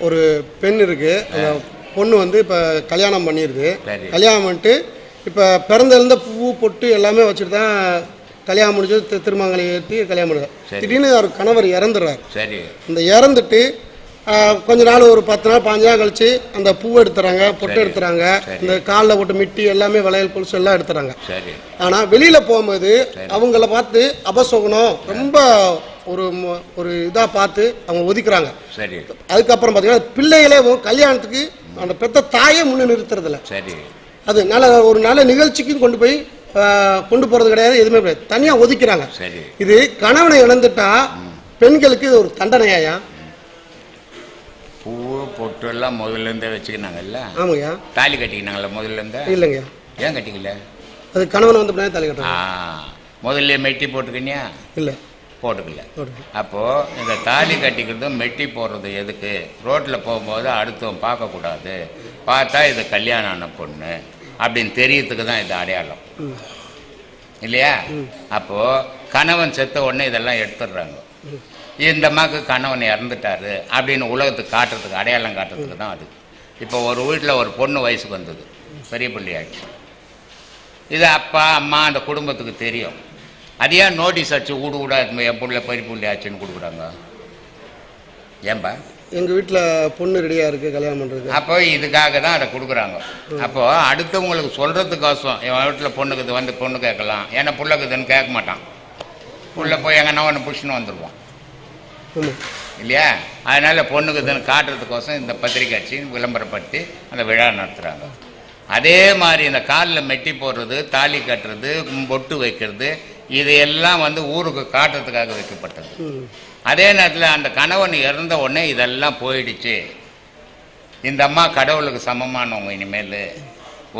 ஒரு பெண் இருக்கு அந்த பொண்ணு வந்து இப்போ கல்யாணம் பண்ணிடுது. கல்யாணம் பண்ணிட்டு இப்போ பிறந்ததுலேருந்து பூ பொட்டு எல்லாமே வச்சுட்டு தான் கல்யாணம் முடிஞ்சு தி- திருமங்கலை ஏற்றி கல்யாணம் பண்ணுது சரி. திடீர்னு அவர் கணவர் இறந்துடுறாரு சரி இந்த இறந்துட்டு கொஞ்ச நாள் ஒரு பத்து நாள் பாஞ்சு நாள் கழிச்சு அந்த பூவை எடுத்துறாங்க பொட்டு. எடுத்துறாங்க. இந்த காலில் போட்டு மிட்டி எல்லாமே வளையல் கொலுசு எல்லாம் எடுத்துறாங்க ஆனால் வெளியில் போகும்போது. அவங்கள பார்த்து அபசகுனம் ரொம்ப ஒரு ஒரு இதாக பார்த்து அவங்க ஒதுக்குறாங்க. சரி. அதுக்கப்புறம் பார்த்தீங்கன்னா பிள்ளைகளே கல்யாணத்துக்கு அந்த பெத்த தாயே முன்ன நிறுத்துறதில்ல. சரி. அது நல்ல ஒரு நல்ல நிகழ்ச்சிக்கும் கொண்டு போய் கொண்டு போகிறது கிடையாது எதுவுமே கிடையாது. தனியாக ஒதுக்கிறாங்க. சரி. இது கணவனை இழந்துட்டா பெண்களுக்கு இது ஒரு தண்டனையாயா? பூ பொட்டு எல்லாம் முதல்ல இருந்தே வச்சுக்கினாங்கல்ல? ஆமாங்கய்யா தாலி கட்டிக்கினாங்களா முதல்ல இருந்தே? இல்லைங்கய்யா ஏன் கட்டிக்கல? அது கணவன் வந்து தலை கட்டுறாங்க. முதல்ல மெட்டி போட்டுக்கினியா? இல்லை. போட்டுக்கல போட்டு. அப்போ இந்த தாலி கட்டிக்கிறதும் மெட்டி போடுறது எதுக்கு? ரோட்ல போகும்போது அடுத்தவன் பார்க்கக்கூடாது. பார்த்தா இது கல்யாணம் ஆன பொண்ணு அப்படின்னு தெரியறதுக்கு தான் இது அடையாளம். இல்லையா? அப்போ கணவன் செத்த உடனே இதெல்லாம் எடுத்துடுறாங்க. இந்த அம்மாக்கு கணவன் இறந்துட்டாரு அப்படின்னு உலகத்துக்கு காட்டுறதுக்கு அடையாளம் காட்டுறதுக்கு தான் அது. இப்போ ஒரு வீட்டில் ஒரு பொண்ணு வயசுக்கு வந்தது. பெரிய பிள்ளை இது அப்பா அம்மா அந்த குடும்பத்துக்கு தெரியும். அது ஏன் நோட்டீஸ் அடிச்சு வீடு எடுத்துன்னு என் பெரிய பிள்ளை ஆச்சுன்னு கொடுக்குறாங்க. ஏன்பா? எங்கள் வீட்டில் பொண்ணு ரெடியாக இருக்குது கல்யாணம் பண்ணுறதுக்கு அப்போ இதுக்காக தான் அதை கொடுக்குறாங்க. அப்போ அடுத்தவங்களுக்கு சொல்கிறதுக்கோசம் என் வீட்டில் பொண்ணுக்குது வந்து பொண்ணு கேட்கலாம். ஏன்னா புள்ளக்குதுன்னு கேட்க மாட்டான். புள்ள போய் எங்கன்னா ஒன்று புஷ்னு வந்துடுவான் இல்லையா? அதனால் பொண்ணுக்குதுன்னு காட்டுறதுக்கோசம் இந்த பத்திரிக்கை அடிச்சு விளம்பரப்படுத்தி அந்த விழா நடத்துகிறாங்க அதே மாதிரி இந்த காலில் மெட்டி போடுறது தாலி கட்டுறது பொட்டு வைக்கிறது இதையெல்லாம் வந்து ஊருக்கு காட்டுறதுக்காக வைக்கப்பட்டது. அதே நேரத்தில் அந்த கணவன் இறந்த உடனே இதெல்லாம் போயிடுச்சு. இந்த அம்மா கடவுளுக்கு சமமானவங்க இனிமேல்.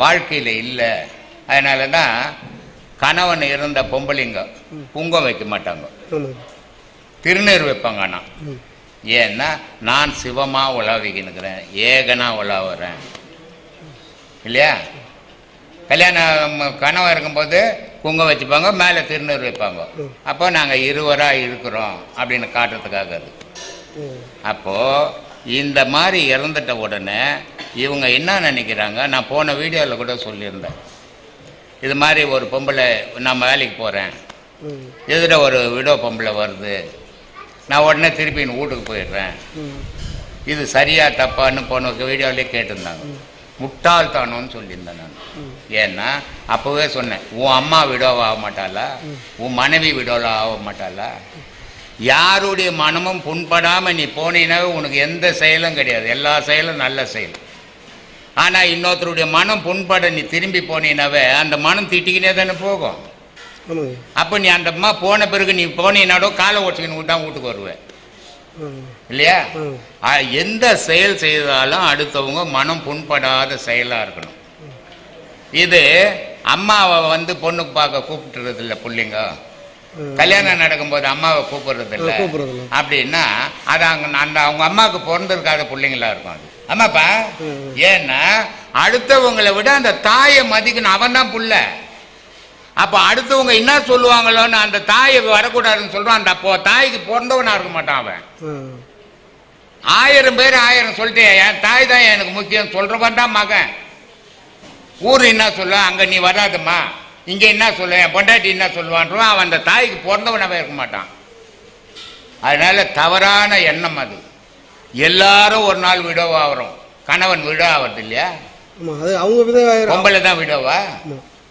வாழ்க்கையில் இல்லை. அதனால தான் கணவன் இறந்த பொம்பளைங்க குங்கம் வைக்க மாட்டாங்க. திருநீர் வைப்பாங்க ஆனால் ஏன்னா நான் சிவமாக உலாவிக்கினுக்கிறேன் ஏகனா உலாவுறேன். இல்லையா? கல்யாணம் கனவு இருக்கும்போது குங்கம் வச்சுப்பாங்க மேலே திருநீர் வைப்பாங்க. அப்போ நாங்கள் இருவராக இருக்கிறோம் அப்படின்னு காட்டுறதுக்காக அது. அப்போது இந்த மாதிரி இறந்துட்ட உடனே இவங்க என்ன நினைக்கிறாங்க? நான் போன வீடியோவில் கூட சொல்லியிருந்தேன். இது மாதிரி ஒரு பொம்பளை நான் வேலைக்கு போகிறேன் ம். எதிர ஒரு விடோ பொம்பளை வருது. நான் உடனே திருப்பி வீட்டுக்கு போயிடுறேன். இது சரியா தப்பான்னு போன வீடியோவிலே கேட்டிருந்தாங்க. முட்டாள்தானோன்னு சொல்லியிருந்தேன் நான். ஏன்னா அப்போவே சொன்னேன் உன் அம்மா விடோவா ஆக மாட்டாளா? உன் மனைவி விடோவில் ஆக மாட்டாளா? யாருடைய மனமும் புண்படாமல் நீ போனீனாவே உனக்கு எந்த செயலும் கிடையாது. எல்லா செயலும் நல்ல செயல். ஆனால் இன்னொருத்தருடைய மனம் புண்பட நீ திரும்பி போனீனாவே அந்த மனம் திட்டிக்கினே தானே போகும். அப்போ நீ அந்த அம்மா போன பிறகு நீ போனீனாடோ காலை ஓட்டிக்கின்னு தான் வீட்டுக்கு வருவேன் இல்லையா? எந்த செயல் செய்தாலும் அடுத்தவங்க மனம் புண்படாத செயலாக இருக்கணும். இது அம்மாவை வந்து பொண்ணுக்கு பார்க்க கூப்பிட்டுறது இல்லை பிள்ளைங்க. கல்யாணம் நடக்கும்போது அம்மாவை கூப்பிடுறது இல்லை. அப்படின்னா அது அங்க அந்த அவங்க அம்மாவுக்கு பிறந்திருக்காத பிள்ளைங்களா இருக்கும் அது. ஆமாப்பா. ஏன்னா அடுத்தவங்களை விட அந்த தாயை மதிக்கணும் அவன் தான் புள்ள. அப்ப அடுத்தவங்க என்ன சொல்லுவாங்களோன்னு அந்த தாயை வரக்கூடாதுன்னு சொல்றான். அந்த அப்போ தாய்க்கு பிறந்தவனா இருக்க மாட்டான் அவன். ஆயிரம் பேர் ஆயிரம் சொல்லிட்டு என் தாய் தான் எனக்கு முக்கியம் சொல்றவன் தான் மகன். ஊர் என்ன சொல்ல அங்க நீ வராதம்மா. இங்க என்ன சொல்ல என் பொண்டாட்டி என்ன சொல்லுவான்றவன் அவன் அந்த தாய்க்கு பிறந்தவனாவே இருக்க மாட்டான். அதனால தவறான எண்ணம் அது. எல்லாரும் ஒரு நாள் விடோவா ஆகிறோம் கணவன் விடோ ஆகிறது இல்லையா? அவங்க பொம்பளை தான் விடோவா?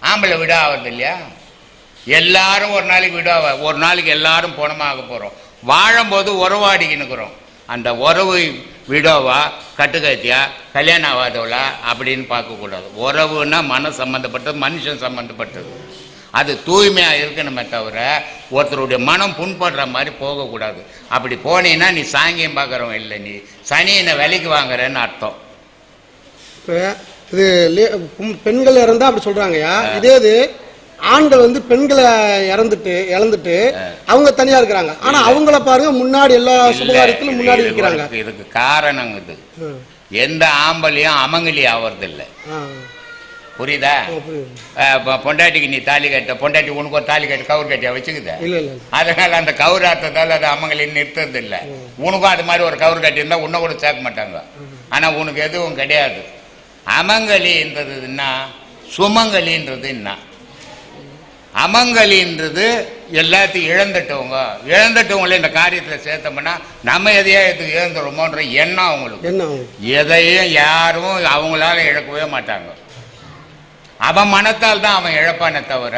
ஆம்பளை விட ஆகிறது இல்லையா? எல்லாரும் ஒரு நாளைக்கு விடோவா ஒரு நாளைக்கு எல்லாரும் போனமாக போகிறோம் வாழும்போது உறவாடிக்கினுக்கிறோம் அந்த உறவு விடோவா கட்டுக்கத்தியா கல்யாணம் ஆகாதவளா அப்படின்னு பார்க்கக்கூடாது. உறவுன்னா மன சம்மந்தப்பட்டது மனுஷன் சம்மந்தப்பட்டது அது தூய்மையாக இருக்கணுமே தவிர ஒருத்தருடைய மனம் புண்படுற மாதிரி போகக்கூடாது. அப்படி போனீன்னா நீ சாங்கியம் பார்க்குறவன் இல்லை நீ. சனியினை விலைக்கு வாங்குறேன்னு அர்த்தம். இப்போ இது பெண்கள் இறந்தா அப்படி சொல்றாங்கய்யா. இதே இது ஆண்கள் வந்து பெண்களை இறந்துட்டு இழந்துட்டு அவங்க தனியா இருக்கிறாங்க. ஆனா அவங்கள பாருங்க முன்னாடி எல்லா சுபகாரியத்திலும் இல்லை, முன்னாடி இருக்கிறாங்க. இதுக்கு- காரணம் இது. எந்த ஆம்பளையும் அமங்கலி ஆவறதில்லை. ஆ. புரியுதா? பொண்டாட்டிக்கு நீ தாலி கட்ட பொண்டாட்டி உனக்கு ஒரு தாலி கட்டி கவுர் கட்டியா வச்சுக்குத? இல்ல இல்ல அதனால அந்த கவுராட்டத்தால் அது அம்மங்களின் நிறுத்துறது இல்லை உனக்கும் அது மாதிரி ஒரு கவுர் கட்டியிருந்தா உன்னை கூட சேர்க்க மாட்டாங்க. ஆனா உனக்கு எதுவும் கிடையாது. அமங்கலின்றதுன்னா சுமங்கலின்றது என்ன? அமங்கலின்றது எல்லாத்தையும் இழந்துட்டவங்க. இழந்துட்டவங்கள இந்த காரியத்தில் சேர்த்தோம்னா நம்ம எதையா இது இழந்துருமோன்ற எண்ணம் அவங்களுக்கு. எதையும் யாரும் அவங்களால இழக்கவே மாட்டாங்க. அவன் மனத்தால் தான் அவன் இழப்பானே தவிர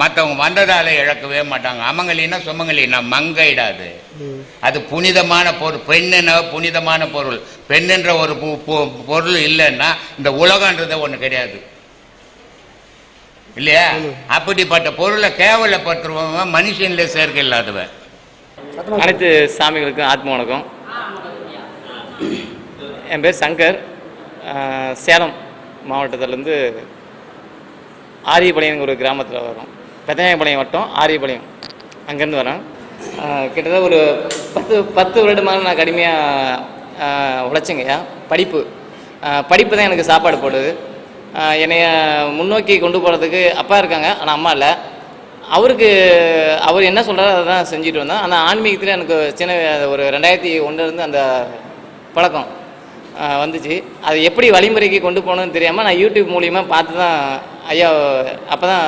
மற்றவங்க வந்ததால இழக்கவே மாட்டாங்க. அமங்கலின்னா சுமங்கலின்னா மங்கைடாது. அது புனிதமான பொருள். பெண்ணுன்னா புனிதமான பொருள். பெண்ணுன்ற ஒரு பொருள் இல்லைன்னா இந்த உலகன்றது ஒன்று கிடையாது. இல்லையா? அப்படிப்பட்ட பொருளை கேவலப்படுத்துறவன் மனுஷன்ல சேர்க்கை இல்லாதவன். அனைத்து சாமிகளுக்கும் ஆத்ம வணக்கம். என் பேர் சங்கர். சேலம் மாவட்டத்திலேருந்து ஆரியபாளையம் ஒரு கிராமத்தில் வரும் பெத்தநாயபாளையம் வட்டம் ஆரியபாளையம். அங்கேருந்து வரேன் கிட்டத்தட்ட ஒரு பத்து பத்து வருடமாக நான் கடுமையாக உழைச்சேங்கய்யா படிப்பு. படிப்பு தான் எனக்கு சாப்பாடு போடுது. என்னைய முன்னோக்கி கொண்டு போகிறதுக்கு அப்பா இருக்காங்க ஆனால் அம்மா இல்லை. அவருக்கு அவர் என்ன சொல்கிறாரோ அதை தான் செஞ்சுட்டு வந்தேன் ஆனால் ஆன்மீகத்தில் எனக்கு சின்ன ஒரு ரெண்டாயிரத்தி ஒன்றுலேருந்து அந்த பழக்கம் வந்துச்சு. அது எப்படி வழிமுறைக்கு கொண்டு போகணும்னு தெரியாமல் நான் யூடியூப் மூலிமா பார்த்து தான் ஐயா அப்போ தான்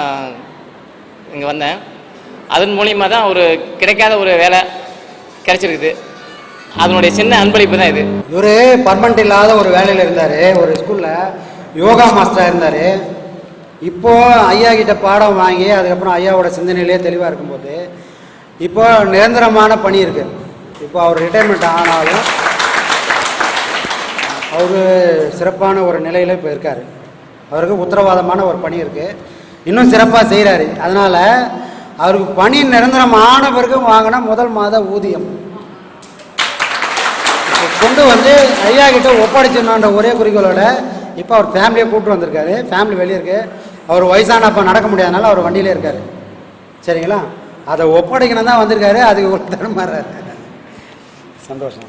இங்கே வந்தேன். அதன் மூலியமாக தான் ஒரு கிடைக்காத ஒரு வேலை கிடைச்சிருக்குது. அதனுடைய சின்ன அன்பளிப்பு தான் இது. இவர் பர்மனண்ட் இல்லாத ஒரு வேலையில் இருந்தார் ஒரு ஸ்கூலில் யோகா மாஸ்டராக இருந்தார். இப்போது ஐயா கிட்ட பாடம் வாங்கி அதுக்கப்புறம் ஐயாவோட சிந்தனையிலே தெளிவாக இருக்கும்போது இப்போ நிரந்தரமான பணி இருக்குது இப்போ அவர் ரிட்டைர்மெண்ட் ஆனாலும் அவர் சிறப்பான ஒரு நிலையில் இப்போ இருக்கார். அவருக்கு உத்தரவாதமான ஒரு பணி இருக்குது இன்னும் சிறப்பாக செய்கிறாரு அதனால் அவருக்கு பணி நிரந்தரம் ஆன பிறகு வாங்கின முதல் மாத ஊதியம். கொண்டு வந்து ஐயா கிட்ட ஒப்படைச்சிடணுன்ற ஒரே குறிக்கோளோட இப்போ அவர் ஃபேமிலியை கூப்பிட்டு வந்திருக்காரு. ஃபேமிலி வெளியே இருக்கு. அவர் வயசான அப்போ நடக்க முடியாதனால அவர் வண்டியிலே இருக்கார். சரிங்களா? அதை ஒப்படைக்கணும் தான் வந்திருக்காரு. அதுக்கு ஒரு தடுமாறாரு சந்தோஷம்.